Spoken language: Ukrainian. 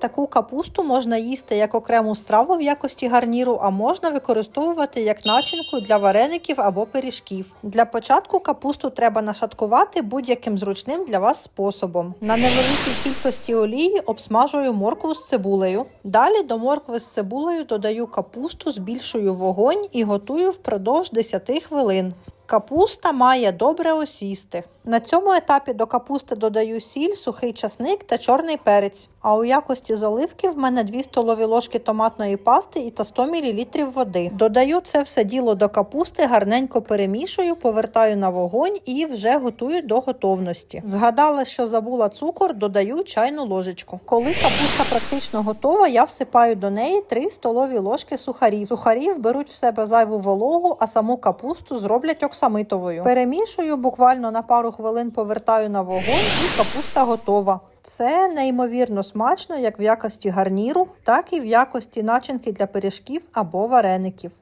Таку капусту можна їсти як окрему страву в якості гарніру, а можна використовувати як начинку для вареників або пиріжків. Для початку капусту треба нашаткувати будь-яким зручним для вас способом. На невеликій кількості олії обсмажую моркву з цибулею. Далі до моркви з цибулею додаю капусту, збільшую вогонь і готую впродовж 10 хвилин. Капуста має добре осісти. На цьому етапі до капусти додаю сіль, сухий часник та чорний перець. А у якості заливки в мене 2 столові ложки томатної пасти і та 100 мл води. Додаю це все діло до капусти, гарненько перемішую, повертаю на вогонь і вже готую до готовності. Згадала, що забула цукор, додаю чайну ложечку. Коли капуста практично готова, я всипаю до неї 3 столові ложки сухарів. Сухарів беруть в себе зайву вологу, а саму капусту зроблять оксамитовою. Перемішую буквально на пару хвилин, повертаю на вогонь і капуста готова. Це неймовірно смачно як в якості гарніру, так і в якості начинки для пиріжків або вареників.